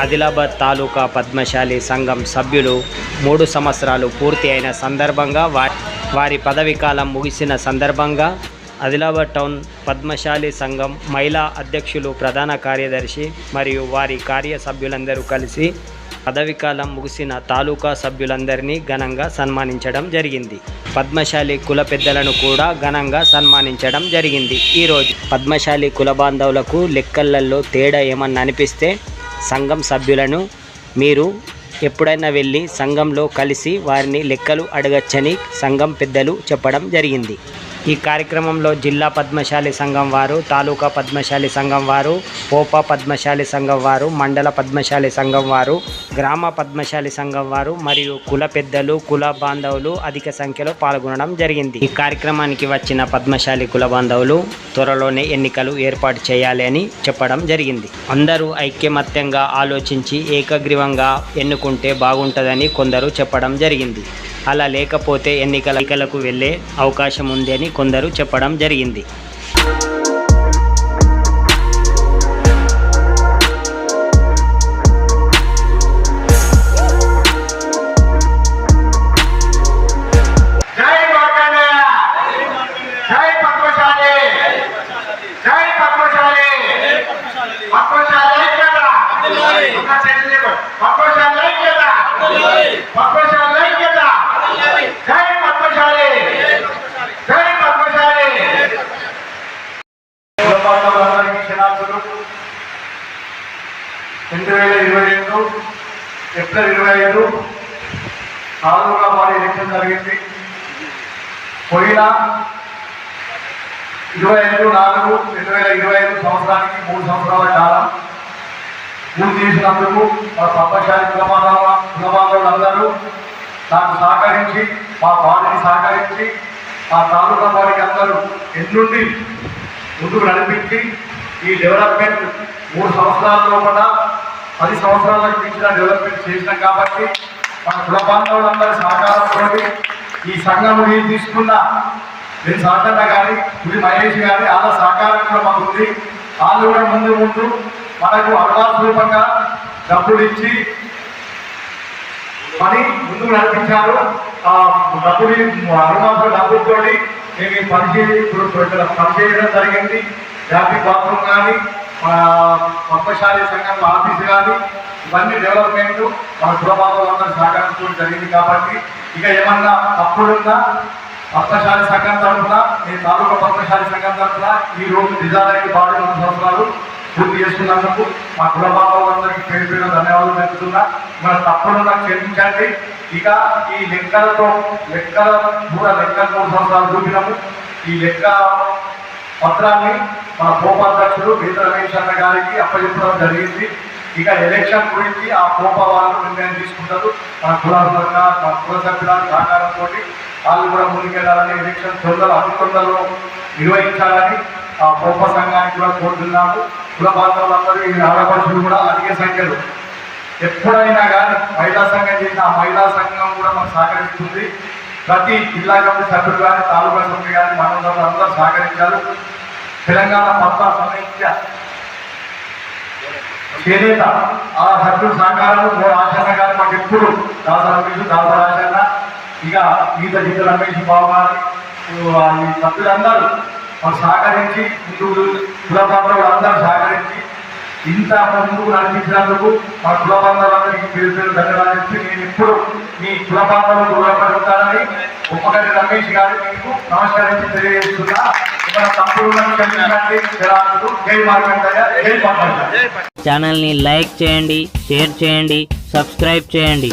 ఆదిలాబాద్ తాలూకా పద్మశాలి సంఘం సభ్యులు మూడు సంవత్సరాలు పూర్తి అయిన సందర్భంగా వారి పదవి కాలం ముగిసిన సందర్భంగా ఆదిలాబాద్ టౌన్ పద్మశాలి సంఘం మహిళా అధ్యక్షులు ప్రధాన కార్యదర్శి మరియు వారి కార్య సభ్యులందరూ కలిసి పదవీకాలం ముగిసిన తాలూకా సభ్యులందరినీ ఘనంగా సన్మానించడం జరిగింది. పద్మశాలి కుల పెద్దలను కూడా ఘనంగా సన్మానించడం జరిగింది. ఈరోజు పద్మశాలి కుల బాంధవులకు లెక్కలలో తేడా ఏమన్నా అనిపిస్తే సంఘం సభ్యులను మీరు ఎప్పుడైనా వెళ్ళి సంఘంలో కలిసి వారిని లెక్కలు అడగచ్చని సంఘం పెద్దలు చెప్పడం జరిగింది. ఈ కార్యక్రమంలో జిల్లా పద్మశాలి సంఘం వారు తాలూకా పద్మశాలి సంఘం వారు ఓప పద్మశాలి సంఘం వారు మండల పద్మశాలి సంఘం వారు గ్రామ పద్మశాలి సంఘం వారు మరియు కుల పెద్దలు కుల బాంధవులు అధిక సంఖ్యలో పాల్గొనడం జరిగింది. ఈ కార్యక్రమానికి వచ్చిన పద్మశాలి కుల బాంధవులు త్వరలోనే ఎన్నికలు ఏర్పాటు చేయాలి అని చెప్పడం జరిగింది. అందరూ ఐక్యమత్యంగా ఆలోచించి ఏకగ్రీవంగా ఎన్నుకుంటే బాగుంటుందని కొందరు చెప్పడం జరిగింది. అలా లేకపోతే ఎన్నికల ఎన్నికలకు వెళ్ళే అవకాశం ఉంది అని కొందరు చెప్పడం జరిగింది. జై మార్కండేయ! జై పద్మశాలి! జై పద్మశాలి! రెండు వేల ఇరవై రెండు ఏప్రిల్ ఇరవై ఐదు తాలూకా వారి ఎలక్షన్ జరిగింది. పోయిన ఇరవై ఐదు నాలుగు రెండు వేల ఇరవై ఐదు సంవత్సరానికి మూడు సంవత్సరాల కాలం పూర్తి చేసినందుకు మా పద్మశాలి కులమానవ కులమానవులందరూ నాకు సహకరించి మా పార్టీని సహకరించి మా తాలూకా వారికి అందరూ ఎన్నుండి ముందుకు నడిపించి ఈ డెవలప్మెంట్ మూడు సంవత్సరాల లోపల పది సంవత్సరాలకు మించిన డెవలప్మెంట్ చేసినాం కాబట్టి మన కులబాంధవులందరి సహకారంతో ఈ సంఘం నేను తీసుకున్న నేను సహకరణ కానీ ఇది మహేష్ కానీ వాళ్ళ సహకారం కూడా మాకు ఉంది. వాళ్ళు కూడా ముందు ముందు మనకు అవకాశ రూపంగా డబ్బులు ఇచ్చి పని ముందుకు నడిపించారు. ఆ డబ్బుని అనుమాన డబ్బులతోటి మేము ఈ పని చేసి ఇప్పుడు పని చేయడం జరిగింది. ట్రాఫిక్ బాత్రూమ్ కానీ మన పద్మశాలి సంఘం ఆఫీస్ కానీ ఇవన్నీ డెవలప్మెంట్ మన కులబాధలందరూ సహకరించడం జరిగింది కాబట్టి ఇక ఏమన్నా తప్పులున్నా పద్మశాలి సంఘం తరఫున మీ తాలూకా పద్మశాలి సంఘం తరఫున ఈ రోజు నిజానికి బాధ్యత సంవత్సరాలు పూర్తి చేసుకున్నందుకు మా కుల బాంధవులందరికీ పేరు పేరు ధన్యవాదాలు తెలుపుతున్నా. మన తప్పకుండా క్షమించండి. ఇక ఈ లెక్కలతో లెక్కల కూడా లెక్కల మూడు సంవత్సరాలు చూపినాము. ఈ లెక్క పత్రాన్ని మన కోపాధ్యక్షుడు వీర రమేష్ అన్న గారికి అప్పచెప్పడం జరిగింది. ఇక ఎలక్షన్ గురించి ఆ కోప వాళ్ళు నిర్ణయం తీసుకుంటారు. మన కుల మన కుల సభ్యుల సహకారంతో వాళ్ళు కూడా ముందుకెళ్ళాలని ఎలక్షన్ తొందరలో అతి తొందరలో నిర్వహించాలని గొప్ప సంఘానికి కూడా కోరుతున్నాము కుల బాంధవులందరూ ఈ ఆడపడుచులు కూడా అధిక సంఖ్యలో. ఎప్పుడైనా కానీ మహిళా సంఘం చేసిన ఆ మహిళా సంఘం కూడా మనకు సహకరిస్తుంది. ప్రతి జిల్లా కమిటీ సభ్యులు కానీ తాలూకా సభ్యులు కానీ మనందరూ అందరూ సహకరించారు. తెలంగాణ పద్మ సమైక్య చేనేత ఆ సభ్యుల సహకారాలు మూడు ఆచరణ గారు మాకు ఎప్పుడు దాస రమేష్ దాస ఇక ఈత జిల్లా రమేష్ బాబు గారు ఈ సభ్యులందరూ మాకు సహకరించి హిందువులు కులబంధువులు అందరూ సహకరించి ఇంత ముందుకు నడిపించినందుకు మా కులబంధువులందరికీ పేరు పేరు ధన్యవాదాలు చెప్పి నేను ఇప్పుడు మీ కులబంధువులు రుణపడుతానని ఉపకరి రమేష్ గారు మీకు నమస్కరించి తెలియజేస్తున్నా. మన తప్పుడు ఛానల్ని లైక్ చేయండి షేర్ చేయండి సబ్స్క్రైబ్ చేయండి.